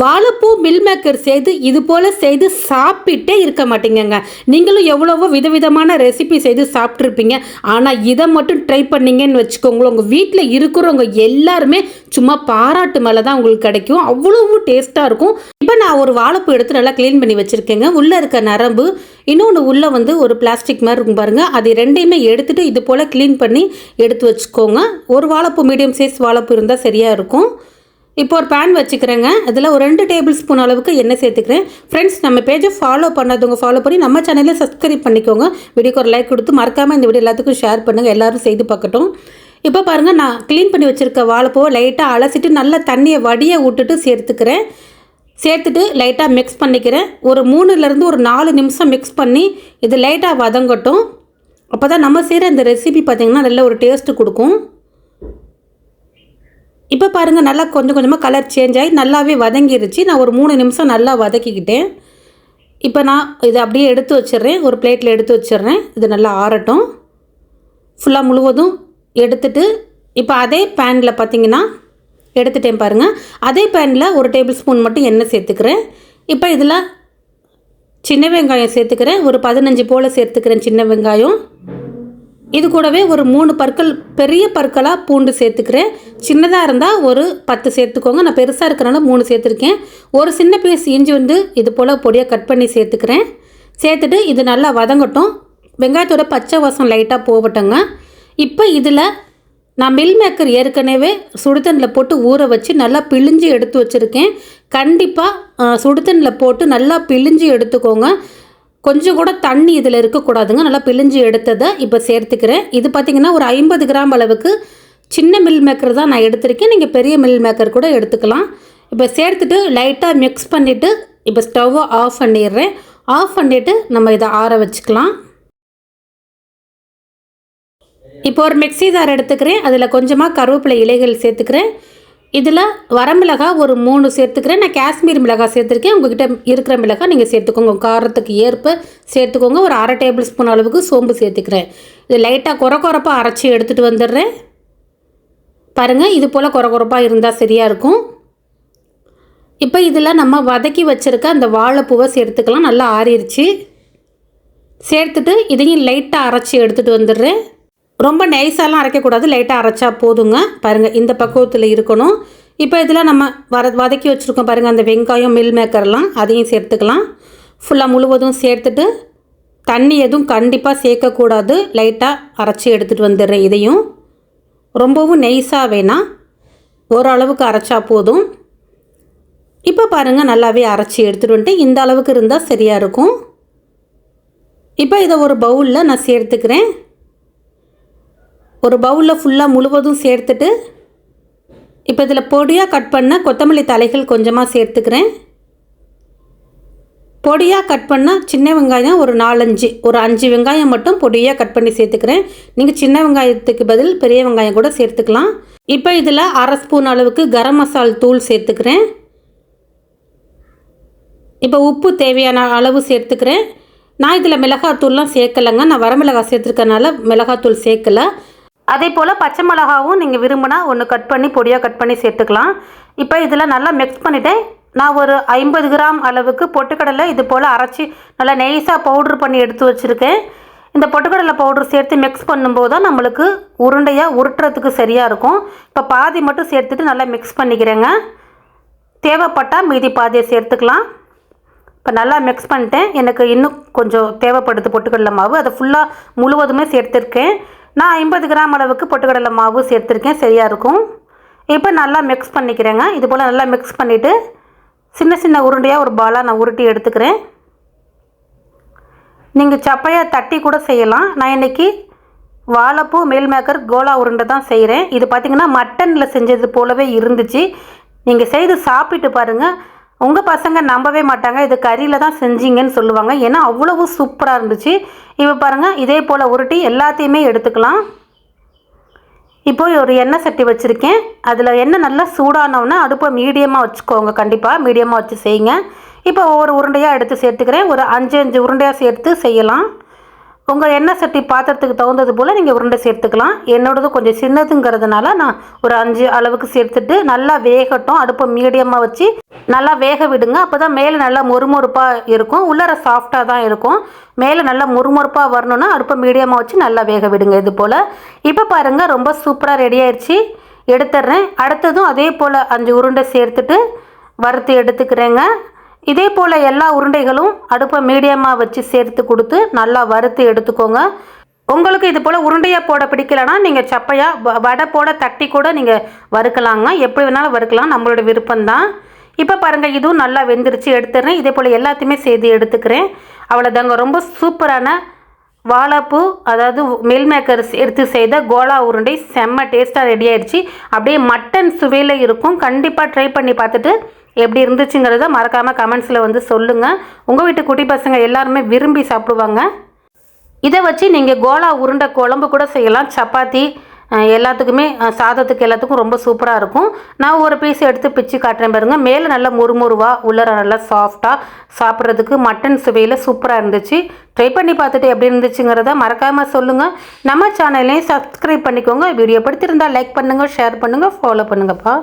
வாழைப்பூ meal maker செய்து இது போல் செய்து சாப்பிட்டே இருக்க மாட்டீங்கங்க. நீங்களும் எவ்வளவோ விதவிதமான ரெசிபி செய்து சாப்பிட்ருப்பீங்க ஆனால் இதை மட்டும் ட்ரை பண்ணீங்கன்னு வச்சுக்கோங்களேன். உங்கள் வீட்டில் இருக்கிறவங்க எல்லாருமே சும்மா பாராட்டு மேலே தான் உங்களுக்கு கிடைக்கும். அவ்வளவு டேஸ்ட்டாக இருக்கும். இப்போ நான் ஒரு வாழைப்பூ எடுத்து நல்லா க்ளீன் பண்ணி வச்சுருக்கேங்க. உள்ளே இருக்க நரம்பு இன்னொன்று உள்ளே வந்து ஒரு பிளாஸ்டிக் மாதிரி இருக்கும் பாருங்கள் அது ரெண்டையுமே எடுத்துகிட்டு இது போல் க்ளீன் பண்ணி எடுத்து வச்சுக்கோங்க. ஒரு வாழைப்பூ மீடியம் சைஸ் வாழைப்பூ இருந்தால் சரியாக இருக்கும். இப்போ ஒரு பேன் வச்சுக்கிறேங்க. அதில் ஒரு ரெண்டு டேபிள் ஸ்பூன் அளவுக்கு எண்ணெய் சேர்த்துக்கிறேன். ஃப்ரெண்ட்ஸ் நம்ம பேஜை ஃபாலோ பண்ணாதவங்க ஃபாலோ பண்ணி நம்ம சேனலில் சப்ஸ்கிரைப் பண்ணிக்கோங்க. வீடியோக்கு ஒரு லைக் கொடுத்து மறக்காமல் இந்த வீடியோ எல்லாத்துக்கும் ஷேர் பண்ணுங்கள் எல்லாரும் செய்து பார்க்கட்டும். இப்போ பாருங்கள் நான் க்ளீன் பண்ணி வச்சுருக்க வாழைப்பூவை லைட்டாக அலசிட்டு நல்லா தண்ணியை வடியை விட்டுட்டு சேர்த்துக்கிறேன். சேர்த்துட்டு லைட்டாக மிக்ஸ் பண்ணிக்கிறேன். ஒரு மூணுலேருந்து ஒரு நாலு நிமிஷம் மிக்ஸ் பண்ணி இது லைட்டாக வதங்கட்டும். அப்போ தான் நம்ம செய்கிற இந்த ரெசிபி பார்த்திங்கன்னா நல்ல ஒரு டேஸ்ட்டு கொடுக்கும். இப்போ பாருங்கள் நல்லா கொஞ்சம் கொஞ்சமாக கலர் சேஞ்ச் ஆகி நல்லாவே வதங்கிருச்சு. நான் ஒரு மூணு நிமிஷம் நல்லா வதக்கிக்கிட்டேன். இப்போ நான் இதை அப்படியே எடுத்து வச்சிடுறேன். ஒரு பிளேட்டில் எடுத்து வச்சிடுறேன். இது நல்லா ஆறட்டும். ஃபுல்லாக முழுவதும் எடுத்துட்டு இப்போ அதே பேனில் பார்த்தீங்கன்னா எடுத்துட்டேன் பாருங்கள் அதே பேனில் ஒரு டேபிள் ஸ்பூன் மட்டும் எண்ணெய் சேர்த்துக்கிறேன். இப்போ இதில் சின்ன வெங்காயம் சேர்த்துக்கிறேன். ஒரு பதினஞ்சு போல் சேர்த்துக்கிறேன் சின்ன வெங்காயம். இது கூடவே ஒரு மூணு பற்கள் பெரிய பற்களாக பூண்டு சேர்த்துக்கிறேன். சின்னதாக இருந்தால் ஒரு பத்து சேர்த்துக்கோங்க. நான் பெருசாக இருக்கிறனால மூணு சேர்த்துருக்கேன். ஒரு சின்ன பீஸ் இஞ்சி வந்து இது போல் பொடியாக கட் பண்ணி சேர்த்துக்கிறேன். சேர்த்துட்டு இது நல்லா வதங்கட்டும். வெங்காயத்தோட பச்சை வாசம் லைட்டாக போகட்டுங்க. இப்போ இதில் நான் மில் மேக்கர் ஏற்கனவே சுடுதண்ணில் போட்டு ஊற வச்சு நல்லா பிழிஞ்சு எடுத்து வச்சுருக்கேன். கண்டிப்பாக சுடுதண்ணில் போட்டு நல்லா பிழிஞ்சு எடுத்துக்கோங்க. கொஞ்சம் கூட தண்ணி இதில் இருக்கக்கூடாதுங்க. நல்லா பிழிஞ்சு எடுத்ததை இப்போ சேர்த்துக்கிறேன். இது பார்த்திங்கன்னா ஒரு ஐம்பது கிராம் அளவுக்கு சின்ன மில் மேக்கர் தான் நான் எடுத்திருக்கேன். நீங்கள் பெரிய மில் மேக்கர் கூட எடுத்துக்கலாம். இப்போ சேர்த்துட்டு லைட்டாக மிக்ஸ் பண்ணிவிட்டு இப்போ ஸ்டவ்வை ஆஃப் பண்ணிடுறேன். ஆஃப் பண்ணிவிட்டு நம்ம இதை ஆற வச்சுக்கலாம். இப்போ ஒரு மிக்ஸி ஜார் எடுத்துக்கிறேன். அதில் கொஞ்சமாக கருவேப்பிலை இலைகள் சேர்த்துக்கிறேன். இதில் வரமிளகா ஒரு மூணு சேர்த்துக்கிறேன். நான் காஷ்மீர் மிளகாய் சேர்த்துருக்கேன். உங்ககிட்ட இருக்கிற மிளகாய் நீங்கள் சேர்த்துக்கோங்க. காரத்துக்கு ஏற்ப சேர்த்துக்கோங்க. ஒரு அரை டேபிள் ஸ்பூன் அளவுக்கு சோம்பு சேர்த்துக்கிறேன். இது லைட்டாக குறை குறைப்பாக அரைச்சி எடுத்துகிட்டு வந்துடுறேன். பாருங்கள் இது போல் குறை குறைப்பாக இருந்தால் சரியாக இருக்கும். இப்போ இதில் நம்ம வதக்கி வச்சுருக்க அந்த வாழைப்பூவை சேர்த்துக்கலாம். நல்லா ஆறிடுச்சு சேர்த்துட்டு இதையும் லைட்டாக அரைச்சி எடுத்துகிட்டு வந்துடுறேன். ரொம்ப நைஸாலாம் அரைக்கக்கூடாது லைட்டாக அரைச்சா போதுங்க. பாருங்கள் இந்த பக்குவத்தில் இருக்கணும். இப்போ இதில் நம்ம வர வதக்கி வச்சுருக்கோம் பாருங்கள் அந்த வெங்காயம் மில் மேக்கர்லாம் அதையும் சேர்த்துக்கலாம். ஃபுல்லாக முழுவதும் சேர்த்துட்டு தண்ணி எதுவும் கண்டிப்பாக சேர்க்கக்கூடாது. லைட்டாக அரைச்சி எடுத்துகிட்டு வந்துடுறேன் இதையும். ரொம்பவும் நைஸாக வேணாம் ஓரளவுக்கு அரைச்சா போதும். இப்போ பாருங்கள் நல்லாவே அரைச்சி எடுத்துகிட்டு வந்துட்டு இந்த அளவுக்கு இருந்தால் சரியாக இருக்கும். இப்போ இதை ஒரு பவுலில் நான் சேர்த்துக்கிறேன். ஒரு பவுலில் ஃபுல்லாக முழுவதும் சேர்த்துட்டு இப்போ இதில் பொடியாக கட் பண்ண கொத்தமல்லி தலைகள் கொஞ்சமாக சேர்த்துக்கிறேன். பொடியாக கட் பண்ணால் சின்ன வெங்காயம் ஒரு நாலஞ்சு ஒரு அஞ்சு வெங்காயம் மட்டும் பொடியாக கட் பண்ணி சேர்த்துக்கிறேன். நீங்கள் சின்ன வெங்காயத்துக்கு பதில் பெரிய வெங்காயம் கூட சேர்த்துக்கலாம். இப்போ இதில் அரை ஸ்பூன் அளவுக்கு கரம் மசால் தூள் சேர்த்துக்கிறேன். இப்போ உப்பு தேவையான அளவு சேர்த்துக்கிறேன். நான் இதில் மிளகாத்தூள்லாம் சேர்க்கலைங்க. நான் வரமிளகாய் சேர்த்துருக்கனால மிளகாத்தூள் சேர்க்கலை. அதே போல் பச்சை மிளகாவும் நீங்கள் விரும்பினா ஒன்று கட் பண்ணி பொடியாக கட் பண்ணி சேர்த்துக்கலாம். இப்போ இதில் நல்லா மிக்ஸ் பண்ணிவிட்டேன் நான் ஒரு ஐம்பது கிராம் அளவுக்கு பொட்டுக்கடலை இது போல் அரைச்சி நல்லா நெய்ஸாக பவுட்ரு பண்ணி எடுத்து வச்சுருக்கேன். இந்த பொட்டுக்கடலை பவுட்ரு சேர்த்து மிக்ஸ் பண்ணும்போது தான் நம்மளுக்கு உருண்டையாக உருட்டுறதுக்கு சரியாக இருக்கும். இப்போ பாதி மட்டும் சேர்த்துட்டு நல்லா மிக்ஸ் பண்ணிக்கிறேங்க. தேவைப்பட்டால் மீதி பாதியை சேர்த்துக்கலாம். இப்போ நல்லா மிக்ஸ் பண்ணிட்டேன். எனக்கு இன்னும் கொஞ்சம் தேவைப்படுது பொட்டுக்கடலை மாவு. அதை ஃபுல்லாக முழுவதுமே சேர்த்துருக்கேன். நான் ஐம்பது கிராம் அளவுக்கு பொட்டுக்கடலை மாவு சேர்த்துருக்கேன். சரியாக இருக்கும். இப்போ நல்லா மிக்ஸ் பண்ணிக்கிறேங்க. இது போல் நல்லா மிக்ஸ் பண்ணிவிட்டு சின்ன சின்ன உருண்டையாக ஒரு பாலாக நான் உருட்டி எடுத்துக்கிறேன். நீங்கள் சப்பையாக தட்டி கூட செய்யலாம். நான் இன்றைக்கி வாழைப்பூ மேல் மேக்கர் கோலா உருண்டை தான் செய்கிறேன் இது பார்த்திங்கன்னா மட்டனில் செஞ்சது போலவே இருந்துச்சு. நீங்கள் செய்து சாப்பிட்டு பாருங்கள் உங்கள் பசங்க நம்பவே மாட்டாங்க. இது கறியில் தான் செஞ்சீங்கன்னு சொல்லுவாங்க. ஏன்னா அவ்வளவு சூப்பராக இருந்துச்சு. இப்போ பாருங்கள் இதே போல் உருட்டி எல்லாத்தையுமே எடுத்துக்கலாம். இப்போ ஒரு எண்ணெய் சட்டி வச்சுருக்கேன். அதில் எண்ணெய் நல்லா சூடானவுடனே அடுப்பை மீடியமாக வச்சுக்கோங்க. கண்டிப்பாக மீடியமாக வச்சு செய்யுங்க. இப்போ ஒவ்வொரு உருண்டையாக எடுத்து சேர்த்துக்கிறேன். ஒரு அஞ்சு அஞ்சு உருண்டையாக சேர்த்து செய்யலாம். உங்கள் எண்ணெய் சட்டி பாத்திரத்துக்கு தகுந்தது போல் நீங்கள் உருண்டை சேர்த்துக்கலாம். என்னோடது கொஞ்சம் சின்னதுங்கிறதுனால நான் ஒரு அஞ்சு அளவுக்கு சேர்த்துட்டு நல்லா வேகட்டும். அடுப்பை மீடியமாக வச்சு நல்லா வேக விடுங்க. அப்போ தான் மேலே நல்லா மொறுமொறுப்பாக இருக்கும். உள்ளர சாஃப்டாக தான் இருக்கும். மேலே நல்லா மொறுமொறுப்பாக வரணும்னா அடுப்பை மீடியமாக வச்சு நல்லா வேக விடுங்க இது போல். இப்போ பாருங்கள் ரொம்ப சூப்பராக ரெடி ஆயிடுச்சு எடுத்துடுறேன். அடுத்ததும் அதே போல் அஞ்சு உருண்டை சேர்த்துட்டு வறுத்து எடுத்துக்கிறேங்க. இதே போல் எல்லா உருண்டைகளும் அடுப்பை மீடியமாக வச்சு சேர்த்து கொடுத்து நல்லா வறுத்து எடுத்துக்கோங்க. உங்களுக்கு இது போல் உருண்டையாக போட பிடிக்கலன்னா நீங்கள் சப்பையாக வ- வடை போட தட்டி கூட நீங்கள் வறுக்கலாங்க. எப்படி வேணாலும் வறுக்கலாம் நம்மளோட விருப்பம்தான். இப்போ பாருங்கள் இதுவும் நல்லா வெந்துருச்சு எடுத்துடுறேன். இதே போல் எல்லாத்தையுமே செய்து எடுத்துக்கிறேன். அவ்வளோதாங்க ரொம்ப சூப்பரான வாழைப்பூ அதாவது மில் மேக்கர் எடுத்து செய்த கோலா உருண்டை செம்ம டேஸ்ட்டாக ரெடி ஆயிடுச்சு. அப்படியே மட்டன் சுவையில் இருக்கும். கண்டிப்பாக ட்ரை பண்ணி பார்த்துட்டு எப்படி இருந்துச்சுங்கிறத மறக்காமல் கமெண்ட்ஸில் வந்து சொல்லுங்கள் உங்கள் வீட்டு குட்டி பசங்க எல்லாருமே விரும்பி சாப்பிடுவாங்க. இதை வச்சு நீங்கள் கோலா உருண்டை குழம்பு கூட செய்யலாம். சப்பாத்தி எல்லாத்துக்குமே சாதத்துக்கு எல்லாத்துக்கும் ரொம்ப சூப்பராக இருக்கும். நான் ஒரு பீஸ் எடுத்து பிச்சு காட்டுறேன் பாருங்கள் மேலே நல்லா முறுமுறுவாக உள்ளர நல்லா சாஃப்டாக சாப்பிட்றதுக்கு மட்டன் சுவையில் சூப்பராக இருந்துச்சு. ட்ரை பண்ணி பார்த்துட்டு எப்படி இருந்துச்சுங்கிறத மறக்காமல் சொல்லுங்கள் நம்ம சேனலையும் சப்ஸ்கிரைப் பண்ணிக்கோங்க. வீடியோ பிடித்திருந்தால் லைக் பண்ணுங்கள் ஷேர் பண்ணுங்கள் ஃபாலோ பண்ணுங்கப்பா.